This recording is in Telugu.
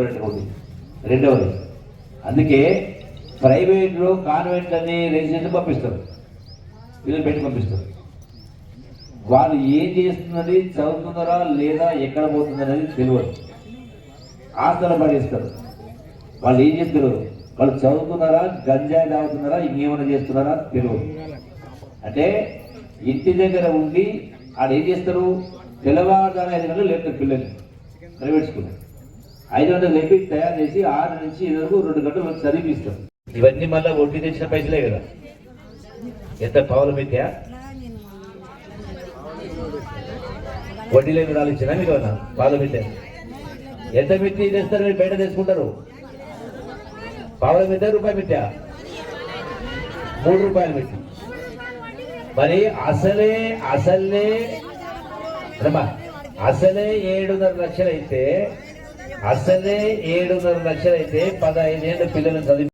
రెండవది అందుకే ప్రైవేట్లో కాన్వెంట్లని రెసిడెంట్ పంపిస్తారు. పిల్లలు పెట్టి పంపిస్తారు. వాళ్ళు ఏం చేస్తున్నది చదువుతున్నారా లేదా ఎక్కడ పోతుందనేది తెలియదు. ఆస్తులు పడేస్తారు. వాళ్ళు ఏం చేస్తారు? వాళ్ళు చదువుతున్నారా గంజాయి తాగుతున్నారా ఇంకేమైనా చేస్తున్నారా తెలియదు. అంటే ఇంటి దగ్గర ఉండి వాళ్ళు ఏం చేస్తారు? తెల్లవారుజాన ఐదు గంటలు లేపుతారు పిల్లల్ని. Private school. ఐదు వందల లేపి తయారు చేసి ఆరు నుంచి ఐదు వరకు రెండు గంటలు చదివిస్తాం ఇవన్నీ మళ్ళీ వడ్డీ తెచ్చిన పైసలే కదా. ఎంత పావుల పెట్టా వడ్డీ లేని వాళ్ళు ఇచ్చినా మీరు ఏమన్నా? పాలు ఎంత పెట్టి తెస్తారు మీరు? బయట తెచ్చుకుంటారు. పావుల మీద రూపాయి పెట్టా మూడు రూపాయలు పెట్టి మరి అసలే అసలే అసలే ఏడున్నర లక్షలు అయితే అసలే ఏడున్నర లక్షలు అయితే పదహైదేళ్ళ పిల్లలు చదివి